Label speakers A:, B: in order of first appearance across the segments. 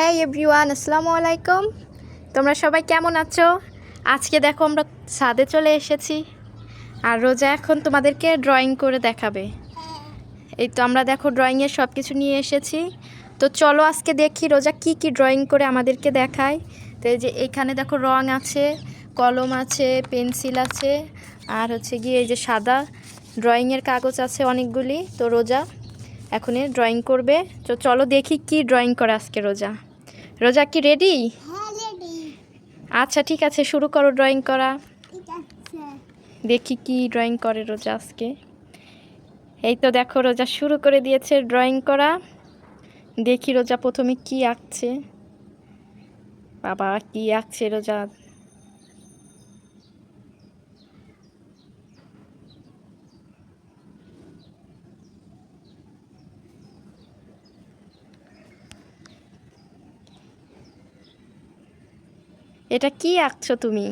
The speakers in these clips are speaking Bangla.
A: হ্যাঁ এভরিওয়ান, আসসালামু আলাইকুম। তোমরা সবাই কেমন আছো? আজকে দেখো আমরা ছাদে চলে এসেছি আর রোজা এখন তোমাদেরকে ড্রয়িং করে দেখাবে। এই তো আমরা দেখো ড্রয়িংয়ের সব কিছু নিয়ে এসেছি। তো চলো আজকে দেখি রোজা কি কি ড্রয়িং করে আমাদেরকে দেখায়। তো এই যে এখানে দেখো রং আছে, কলম আছে, পেন্সিল আছে আর হচ্ছে গিয়ে এই যে সাদা ড্রয়িংয়ের কাগজ আছে অনেকগুলি। তো রোজা এখন ড্রয়িং করবে। তো চলো দেখি কি ড্রয়িং করে আজকে রোজা। রোজা কি রেডি
B: হ্যাঁ
A: আচ্ছা ঠিক আছে শুরু করো ড্রয়িং করা। দেখি কি ড্রয়িং করে রোজা আজকে। এই তো দেখো রোজা শুরু করে দিয়েছে ড্রয়িং করা। দেখি রোজা প্রথমে কি আঁকছে। বাবা কি আঁকছে রোজা? এটা কি আঁকছো তুমি?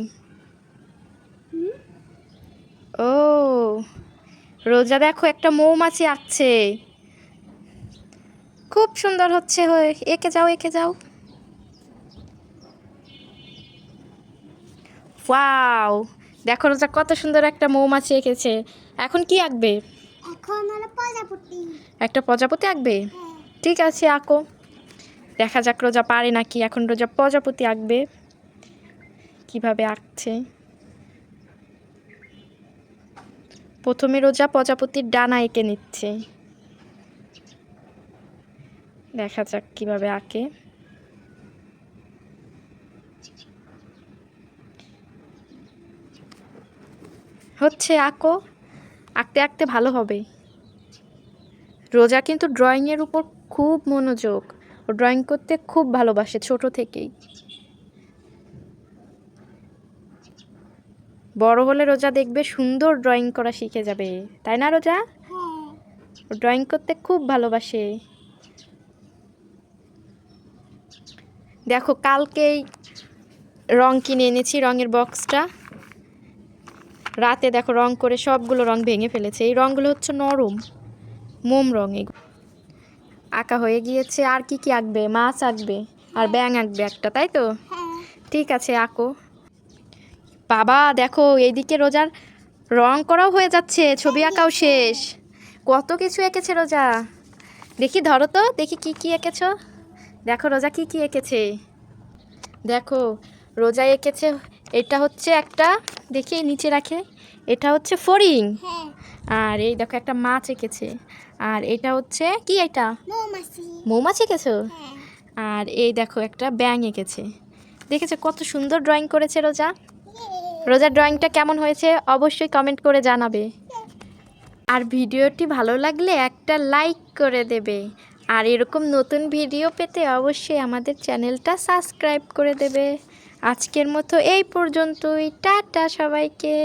A: ও রোজা দেখো একটা মৌমাছি আঁকছে। খুব সুন্দর হচ্ছে হয়ে এঁকে যাও এঁকে যাও। ওয়াও দেখো রোজা কত সুন্দর একটা মৌমাছি এঁকেছে। এখন কি আঁকবে? একটা প্রজাপতি আঁকবে?
B: হ্যাঁ।
A: ঠিক আছে আঁকো। দেখা যাক রোজা পারে নাকি এখন রোজা প্রজাপতি আঁকবে। কীভাবে আঁকছে। প্রথমে রোজা প্রজাপতির ডানা এঁকে নিচ্ছে। দেখা যাক কীভাবে আঁকে। হচ্ছে আঁকো, আঁকতে আঁকতে ভালো হবে। রোজা কিন্তু ড্রয়িংয়ের উপর খুব মনোযোগ। ও ড্রয়িং করতে খুব ভালোবাসে ছোট থেকেই। বড় হলে রোজা দেখবে সুন্দর ড্রয়িং করা শিখে যাবে। তাই না রোজা?
B: হ্যাঁ।
A: ড্রয়িং করতে খুব ভালোবাসে। দেখো কালকেই রং কিনে এনেছি রঙের বক্সটা। রাতে দেখো রং করে সবগুলো রং ভেঙে ফেলেছে। এই রঙগুলো হচ্ছে নরম মোম রং এগুলো আঁকা হয়ে গিয়েছে। আর কি কি আঁকবে? মাছ আঁকবে আর ব্যাং আঁকবে একটা তাই তো?
B: হ্যাঁ।
A: ঠিক আছে আঁকো। বাবা দেখো এইদিকে রোজার রং করাও হয়ে যাচ্ছে ছবি আঁকাও শেষ। কত কিছু এঁকেছে রোজা। দেখি ধরো তো দেখি কি কি এঁকেছ। দেখো রোজা কি কি এঁকেছে। দেখো রোজা এঁকেছে এটা হচ্ছে একটা দেখি নিচে রাখে এটা হচ্ছে ফড়িং। আর এই দেখো একটা মাছ এঁকেছে। আর এটা হচ্ছে কি এটা?
B: মৌমাছি।
A: মৌমাছি এঁকেছো?
B: হ্যাঁ।
A: আর এই দেখো একটা ব্যাং এঁকেছে। দেখেছ কত সুন্দর ড্রয়িং করেছে রোজা? রোজার ড্রয়িংটা কেমন হয়েছে অবশ্যই কমেন্ট করে জানাবে। আর ভিডিওটি ভালো লাগলে একটা লাইক করে দেবে। আর এরকম নতুন ভিডিও পেতে অবশ্যই আমাদের চ্যানেলটা সাবস্ক্রাইব করে দেবে। আজকের মতো এই পর্যন্তই। টাটা সবাইকে।